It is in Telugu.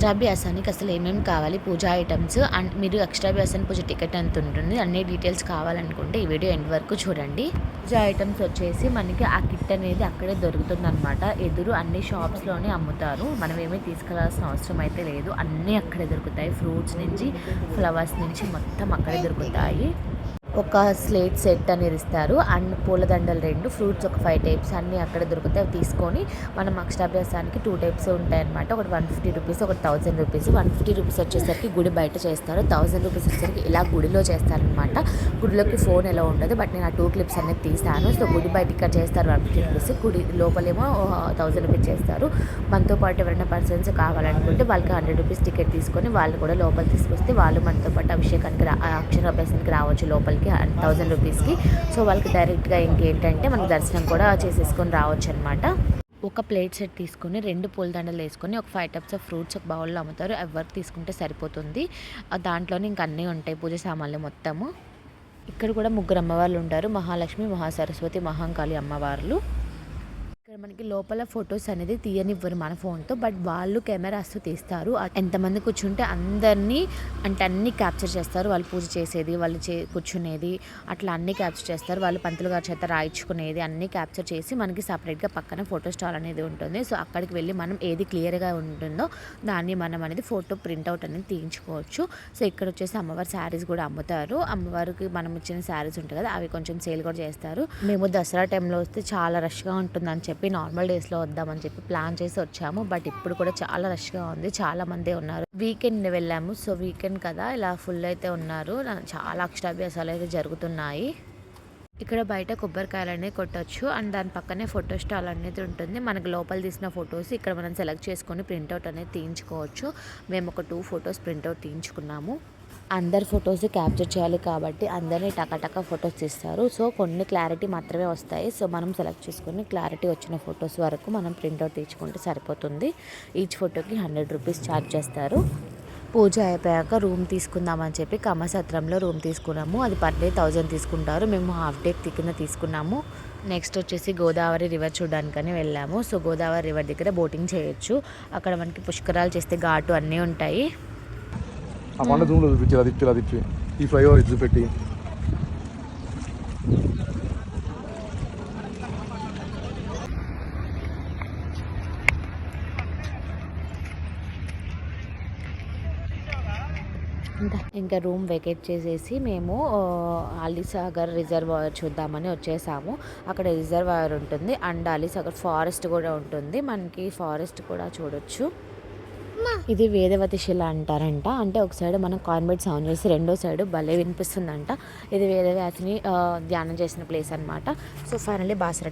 అక్షరాభ్యాసానికి అసలు ఏమేమి కావాలి? పూజా ఐటమ్స్ అండ్ మీరు అక్షరాభ్యాసానికి పూజ టికెట్ ఎంత ఉంటుంది అన్ని డీటెయిల్స్ కావాలనుకుంటే ఈ వీడియో ఎండ్ వరకు చూడండి. పూజా ఐటమ్స్ వచ్చేసి మనకి ఆ కిట్ అనేది అక్కడే దొరుకుతుంది అనమాట ఎదురు అన్ని షాప్స్లోనే అమ్ముతారు. మనం ఏమీ తీసుకెళ్ళాల్సిన అవసరం అయితే లేదు. అన్నీ అక్కడే దొరుకుతాయి. ఫ్రూట్స్ నుంచి ఫ్లవర్స్ నుంచి మొత్తం అక్కడే దొరుకుతాయి. ఒక స్లేట్ సెట్ అనేది ఇస్తారు. అండ్ పూలదండలు రెండు ఫ్రూట్స్ ఒక ఫైవ్ టైప్స్ అన్నీ అక్కడ దొరుకుతాయి. అవి తీసుకొని మనం అక్షరాభ్యాసానికి టూ టైప్స్ ఉంటాయన్నమాట. ఒకటి వన్ ఫిఫ్టీ రూపీస్ ఒకటి thousand rupees. One fifty rupees వచ్చేసరికి గుడి బయట చేస్తారు. థౌసండ్ రూపీస్ వచ్చేసరికి ఇలా గుడిలో చేస్తారనమాట గుడిలోకి ఫోన్ ఎలా ఉండదు బట్ నేను ఆ టూ క్లిప్స్ అనేది తీస్తాను సో గుడి బయట ఇక్కడ చేస్తారు వన్ ఫిఫ్టీ రూపీస్. గుడి లోపలేమో థౌసండ్ రూపీస్ చేస్తారు. మనతో పాటు ఎవరైనా పర్సన్స్ కావాలనుకుంటే వాళ్ళకి హండ్రెడ్ రూపీస్ టికెట్ తీసుకొని వాళ్ళు కూడా లోపల తీసుకొస్తే వాళ్ళు మనతో పాటు అభిషేకానికి రా అక్షరాభ్యాసానికి రావచ్చు లోపలికి థౌజండ్ రూపీస్కి సో వాళ్ళకి డైరెక్ట్గా ఇంకేంటంటే మనకి దర్శనం కూడా చేసేసుకొని రావచ్చు అనమాట ఒక ప్లేట్ సెట్ తీసుకొని రెండు పూలదండలు వేసుకొని ఒక ఫైవ్ టైప్స్ ఆఫ్ ఫ్రూట్స్ ఒక బౌల్లో అమ్ముతారు. ఎవరికి తీసుకుంటే సరిపోతుంది. దాంట్లోనే ఇంక అన్నీ ఉంటాయి పూజ సామాన్లు మొత్తము. ఇక్కడ కూడా ముగ్గురు అమ్మవార్లు ఉంటారు. మహాలక్ష్మి మహాసరస్వతి మహాంకాళి అమ్మవార్లు. ఇక్కడ మనకి లోపల ఫొటోస్ అనేది తీయనివ్వరు మన ఫోన్తో బట్ వాళ్ళు కెమెరాస్తో తీస్తారు. ఎంతమంది కూర్చుంటే అందరినీ అంటే అన్ని క్యాప్చర్ చేస్తారు. వాళ్ళు పూజ చేసేది వాళ్ళు చే కూర్చునేది అట్లా అన్ని క్యాప్చర్ చేస్తారు. వాళ్ళు పంతులు గారి చేత రాయించుకునేది అన్ని క్యాప్చర్ చేసి మనకి సపరేట్గా పక్కన ఫోటో స్టాల్ అనేది ఉంటుంది. సో అక్కడికి వెళ్ళి మనం ఏది క్లియర్గా ఉంటుందో దాన్ని మనం అనేది ఫోటో ప్రింట్అవుట్ అనేది తీయించుకోవచ్చు. సో ఇక్కడ వచ్చేసి అమ్మవారి శారీస్ కూడా అమ్ముతారు. అమ్మవారికి మనం ఇచ్చిన శారీస్ ఉంటాయి కదా అవి కొంచెం సేల్ కూడా చేస్తారు. మేము దసరా టైంలో వస్తే చాలా రష్గా ఉంటుందని చెప్పి నార్మల్ డేస్లో వద్దామని చెప్పి ప్లాన్ చేసి వచ్చాము. బట్ ఇప్పుడు కూడా చాలా రష్గా ఉంది. చాలా మందే ఉన్నారు. వీకెండ్ వెళ్ళాము. సో వీకెండ్ కదా ఇలా ఫుల్ అయితే ఉన్నారు. చాలా అక్షరాభ్యాసాలు అయితే జరుగుతున్నాయి. ఇక్కడ బయట కొబ్బరికాయలు అనేది కొట్టచ్చు. అండ్ దాని పక్కనే ఫోటో స్టాల్ అనేది ఉంటుంది. మనకు లోపల తీసిన ఫొటోస్ ఇక్కడ మనం సెలెక్ట్ చేసుకొని ప్రింట్అవుట్ అనేది తీయించుకోవచ్చు. మేము ఒక టూ ఫొటోస్ ప్రింట్అవుట్ తీయించుకున్నాము. అందరి ఫొటోస్ క్యాప్చర్ చేయాలి కాబట్టి అందరినీ టకటక ఫొటోస్ తీస్తారు. సో కొన్ని క్లారిటీ మాత్రమే వస్తాయి. సో మనం సెలెక్ట్ చేసుకొని క్లారిటీ వచ్చిన ఫొటోస్ వరకు మనం ప్రింట్అవుట్ తీసుకుంటే సరిపోతుంది. ఈచ్ ఫోటోకి హండ్రెడ్ రూపీస్ ఛార్జ్ చేస్తారు. పూజ అయిపోయాక రూమ్ తీసుకుందామని చెప్పి కమసత్రంలో రూమ్ తీసుకున్నాము. అది పర్ డే థౌజండ్ తీసుకుంటారు. మేము హాఫ్ డే కింద తీసుకున్నాము. నెక్స్ట్ వచ్చేసి గోదావరి రివర్ చూడడానికని వెళ్ళాము. సో గోదావరి రివర్ దగ్గర బోటింగ్ చేయొచ్చు. అక్కడ మనకి పుష్కరాలు చేస్తే ఘాటు అన్నీ ఉంటాయి. ఆ కొండ జూమ్లో చూపించి అది ఇచ్చి అది ఇచ్చి ఈ ఫ్లైఓవర్ ఇది చూపెట్టి. ఇంకా రూమ్ వెకేట్ చేసేసి మేము అలీసాగర్ రిజర్వాయర్ చూద్దామని వచ్చేసాము. అక్కడ రిజర్వాయర్ ఉంటుంది అండ్ అలీసాగర్ ఫారెస్ట్ కూడా ఉంటుంది. మనకి ఫారెస్ట్ కూడా చూడొచ్చు. ఇది వేదవతి శిల అంటారంట. అంటే ఒక సైడ్ మనం కాన్వెంట్ సౌండ్ చేసి రెండో సైడ్ భలే వినిపిస్తుందంట. ఇది వేదవ్యాసిని ఆ, ధ్యానం చేసిన ప్లేస్ అన్నమాట. So finally Basara